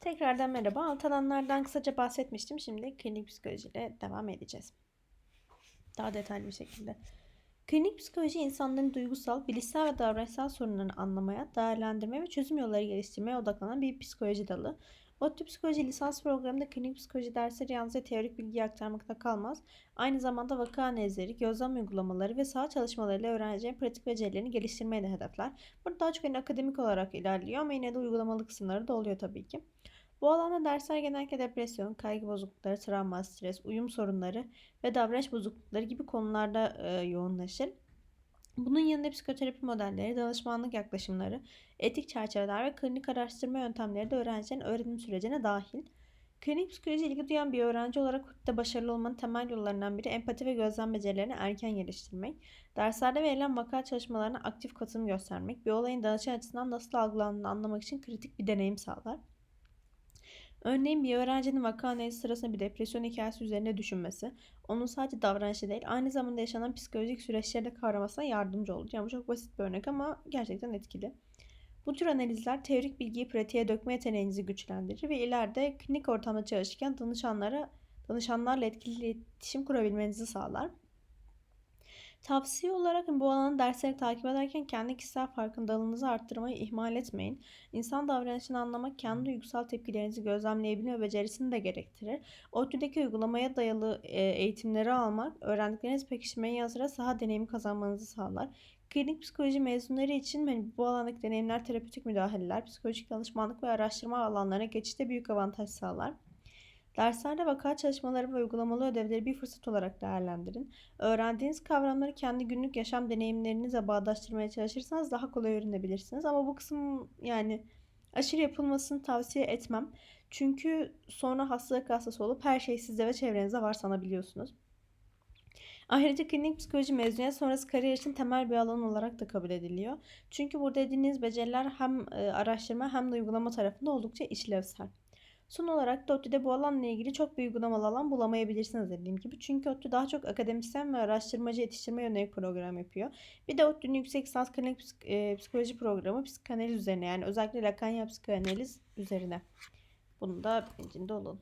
Tekrardan merhaba. Alt alanlardan kısaca bahsetmiştim. Şimdi klinik psikolojiyle devam edeceğiz. Daha detaylı bir şekilde. Klinik psikoloji insanların duygusal, bilişsel ve davranışsal sorunlarını anlamaya, değerlendirmeye ve çözüm yolları geliştirmeye odaklanan bir psikoloji dalı. ODTÜ Psikoloji lisans programında klinik psikoloji dersleri yalnızca teorik bilgi aktarmakta kalmaz. Aynı zamanda vaka analizleri, gözlem uygulamaları ve saha çalışmalarıyla öğrencilerin pratik becerilerini geliştirmeyi de hedefler. Burada daha çok hani akademik olarak ilerliyor ama yine de uygulamalı kısımları da oluyor tabii ki. Bu alanda dersler genellikle depresyon, kaygı bozuklukları, travma, stres, uyum sorunları ve davranış bozuklukları gibi konularda e, yoğunlaşır. Bunun yanında psikoterapi modelleri, danışmanlık yaklaşımları, etik çerçeveler ve klinik araştırma yöntemleri de öğrencilerin öğrenim sürecine dahil. Klinik psikoloji ilgi duyan bir öğrenci olarak hukukta başarılı olmanın temel yollarından biri empati ve gözlem becerilerini erken geliştirmek. Derslerde verilen vaka çalışmalarına aktif katılım göstermek, bir olayın danışan açısından nasıl algılandığını anlamak için kritik bir deneyim sağlar. Örneğin bir öğrencinin vaka analizi sırasında bir depresyon hikayesi üzerine düşünmesi, onun sadece davranışı değil, aynı zamanda yaşanan psikolojik süreçleri de kavramasına yardımcı olur. Yani bu çok basit bir örnek ama gerçekten etkili. Bu tür analizler teorik bilgiyi pratiğe dökme yeteneğinizi güçlendirir ve ileride klinik ortamda çalışırken danışanlara, danışanlarla etkili iletişim kurabilmenizi sağlar. Tavsiye olarak bu alanı dersleri takip ederken kendi kişisel farkındalığınızı arttırmayı ihmal etmeyin. İnsan davranışını anlamak kendi duygusal tepkilerinizi gözlemleyebilme becerisini de gerektirir. ODTÜ'deki uygulamaya dayalı eğitimleri almak, öğrendiklerinizi pekiştirmeyi yanı sıra saha deneyimi kazanmanızı sağlar. Klinik psikoloji mezunları için hani bu alandaki deneyimler terapötik müdahaleler, psikolojik danışmanlık ve araştırma alanlarına geçişte büyük avantaj sağlar. Derslerde vaka çalışmaları ve uygulamalı ödevleri bir fırsat olarak değerlendirin. Öğrendiğiniz kavramları kendi günlük yaşam deneyimlerinizle bağdaştırmaya çalışırsanız daha kolay öğrenebilirsiniz. Ama bu kısım yani aşırı yapılmasını tavsiye etmem. Çünkü sonra hastalık hastası olup her şey sizde ve çevrenizde var sanabiliyorsunuz. Ayrıca klinik psikoloji mezuniyet sonrası kariyer için temel bir alan olarak da kabul ediliyor. Çünkü burada edindiğiniz beceriler hem e, araştırma hem de uygulama tarafında oldukça işlevsel. Son olarak da ODTÜ'de bu alanla ilgili çok bir uygulamalı alan bulamayabilirsiniz dediğim gibi. Çünkü ODTÜ daha çok akademisyen ve araştırmacı yetiştirme yönelik program yapıyor. Bir de ODTÜ'nün yüksek lisans klinik e, psikoloji programı psikanaliz üzerine yani özellikle Lacan psikanaliz üzerine. Bunun da bilincinde olun.